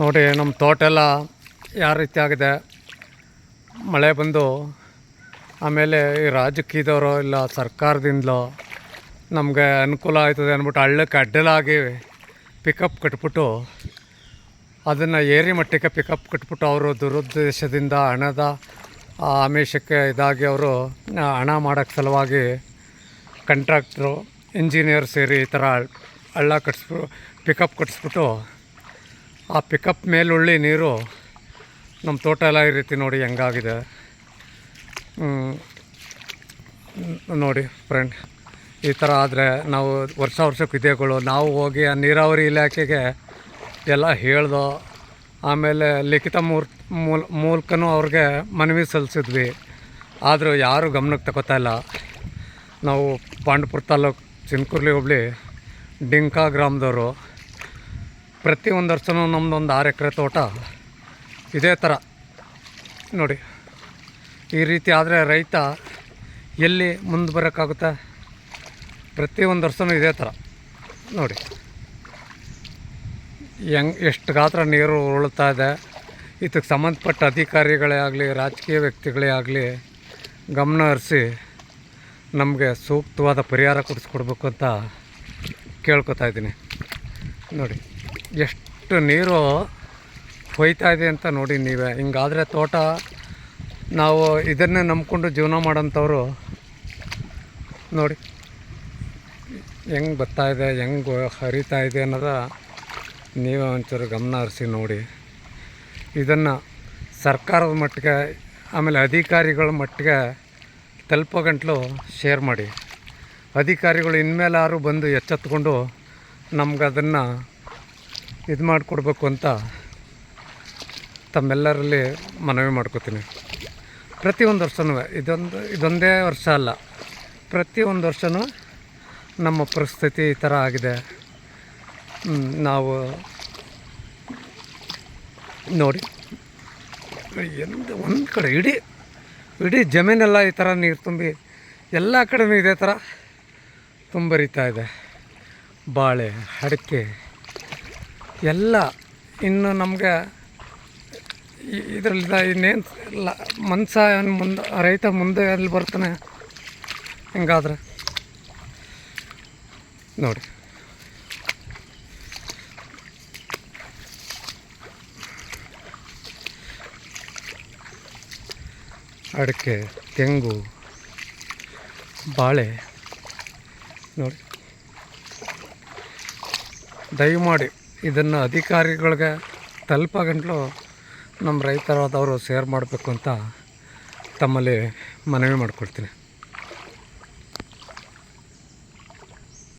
ನೋಡಿ ನಮ್ಮ ತೋಟ ಎಲ್ಲ ಯಾವ ರೀತಿ ಆಗಿದೆ. ಮಳೆ ಬಂದು, ಆಮೇಲೆ ಈ ರಾಜಕೀಯದವರು ಇಲ್ಲ, ಸರ್ಕಾರದಿಂದಲೋ ನಮಗೆ ಅನುಕೂಲ ಆಯ್ತದೆ ಅಂದ್ಬಿಟ್ಟು ಹಳ್ಳಕ್ಕೆ ಅಡ್ಡಲಾಗಿ ಪಿಕಪ್ ಕಟ್ಬಿಟ್ಟು, ಅದನ್ನು ಏರಿ ಮಟ್ಟಕ್ಕೆ ಪಿಕಪ್ ಕಟ್ಬಿಟ್ಟು ಅವರು ದುರುದ್ದೇಶದಿಂದ ಹಣದ ಆಮಿಷಕ್ಕೆ ಇದಾಗಿ ಅವರು ಹಣ ಮಾಡೋಕ್ಕೆ ಸಲುವಾಗಿ ಕಂಟ್ರಾಕ್ಟ್ರು ಇಂಜಿನಿಯರ್ ಸೇರಿ ಈ ಥರ ಹಳ್ಳ ಕಟ್ಸ್ಬಿ ಪಿಕಪ್ ಕಟ್ಸ್ಬಿಟ್ಟು ಆ ಪಿಕಪ್ ಮೇಲುಳ್ಳಿ ನೀರು ನಮ್ಮ ತೋಟ ಎಲ್ಲ ಈ ರೀತಿ ನೋಡಿ ಹೆಂಗಾಗಿದೆ. ನೋಡಿ ಫ್ರೆಂಡ್ ಈ ಥರ ಆದರೆ ನಾವು ವರ್ಷ ವರ್ಷಕ್ಕೆ ವಿದ್ಯೆಗಳು ನಾವು ಹೋಗಿ ಆ ನೀರಾವರಿ ಇಲಾಖೆಗೆ ಎಲ್ಲ ಹೇಳ್ದೋ, ಆಮೇಲೆ ಲಿಖಿತ ಮೂರ್, ಮೂಲ, ಮೂಲಕನೂ ಅವ್ರಿಗೆ ಮನವಿ ಸಲ್ಲಿಸಿದ್ವಿ. ಆದರೂ ಯಾರೂ ಗಮನಕ್ಕೆ ತಗೋತಾ ಇಲ್ಲ. ನಾವು ಪಾಂಡಪುರ ತಾಲೂಕು ಚಿನ್ಕುರ್ಲಿ ಹೋಬಳಿ ಡಿಂಕಾ ಗ್ರಾಮದವರು. ಪ್ರತಿ ಒಂದು ವರ್ಷನೂ ನಮ್ಮದು ಒಂದು ಆರು ಎಕರೆ ತೋಟ ಇದೇ ಥರ. ನೋಡಿ, ಈ ರೀತಿ ಆದರೆ ರೈತ ಎಲ್ಲಿ ಮುಂದೆ ಬರೋಕ್ಕಾಗುತ್ತೆ? ಪ್ರತಿಯೊಂದು ವರ್ಷನೂ ಇದೇ ಥರ. ನೋಡಿ, ಹೆಂಗ್, ಎಷ್ಟು ಗಾತ್ರ ನೀರು ಉರುಳ್ತಾ ಇದೆ. ಇದಕ್ಕೆ ಸಂಬಂಧಪಟ್ಟ ಅಧಿಕಾರಿಗಳೇ ಆಗಲಿ, ರಾಜಕೀಯ ವ್ಯಕ್ತಿಗಳೇ ಆಗಲಿ ಗಮನ ಹರಿಸಿ ನಮಗೆ ಸೂಕ್ತವಾದ ಪರಿಹಾರ ಕೊಡಿಸ್ಕೊಡ್ಬೇಕು ಅಂತ ಕೇಳ್ಕೊತಾ ಇದ್ದೀನಿ. ನೋಡಿ. ಎಷ್ಟು ನೀರು ಹೋಯ್ತಾ ಇದೆ ಅಂತ ನೋಡಿ ನೀವೇ. ಹಿಂಗಾದರೆ ತೋಟ, ನಾವು ಇದನ್ನೇ ನಂಬ್ಕೊಂಡು ಜೀವನ ಮಾಡೋಂಥವ್ರು ನೋಡಿ. ಹೆಂಗೆ ಬರ್ತಾ ಇದೆ, ಹೆಂಗೆ ಹರಿತಾ ಇದೆ ಅನ್ನೋದ ನೀವೇ ಒಂಚೂರು ಗಮನ ಹರಿಸಿ ನೋಡಿ. ಇದನ್ನು ಸರ್ಕಾರದ ಮಟ್ಟಿಗೆ, ಆಮೇಲೆ ಅಧಿಕಾರಿಗಳ ಮಟ್ಟಿಗೆ ತಲುಪೋ ಗಂಟಲು ಶೇರ್ ಮಾಡಿ. ಅಧಿಕಾರಿಗಳು ಇನ್ಮೇಲಾರು ಬಂದು ಎಚ್ಚೆತ್ಕೊಂಡು ನಮ್ಗೆ ಅದನ್ನು ಇದು ಮಾಡಿಕೊಡ್ಬೇಕು ಅಂತ ತಮ್ಮೆಲ್ಲರಲ್ಲಿ ಮನವಿ ಮಾಡ್ಕೋತೀನಿ. ಪ್ರತಿಯೊಂದು ವರ್ಷನೂ ಇದೊಂದು, ಇದೊಂದೇ ವರ್ಷ ಅಲ್ಲ. ಪ್ರತಿಯೊಂದು ವರ್ಷವೂ ನಮ್ಮ ಪರಿಸ್ಥಿತಿ ಈ ಥರ ಆಗಿದೆ. ನಾವು ನೋಡಿ, ಎಂದು, ಒಂದು ಕಡೆ ಇಡೀ ಇಡೀ ಜಮೀನೆಲ್ಲ ಈ ಥರ ನೀರು ತುಂಬಿ, ಎಲ್ಲ ಕಡೆಯೂ ಇದೇ ಥರ ತುಂಬರಿತಾ ಇದೆ. ಬಾಳೆ, ಅಡಿಕೆ ಎಲ್ಲ ಇನ್ನು ನಮಗೆ ಇದರಲ್ಲಿ ಇನ್ನೇನು ಇಲ್ಲ. ಮನ್ಸ ಮುಂದೆ, ರೈತ ಮುಂದೆ ಅಲ್ಲಿ ಬರ್ತಾನೆ. ಹೆಂಗಾದ್ರೆ? ನೋಡಿ. ಅಡಿಕೆ, ತೆಂಗು, ಬಾಳೆ. ನೋಡಿ. ದಯಮಾಡಿ. ಇದನ್ನು ಅಧಿಕಾರಿಗಳಿಗೆ ತಲುಪಗಂಟ್ಲು ನಮ್ಮ ರೈತರಾದವರು ಸೇರ್ ಮಾಡಬೇಕು ಅಂತ ತಮ್ಮಲ್ಲಿ ಮನವಿ ಮಾಡ್ಕೊಳ್ತೀನಿ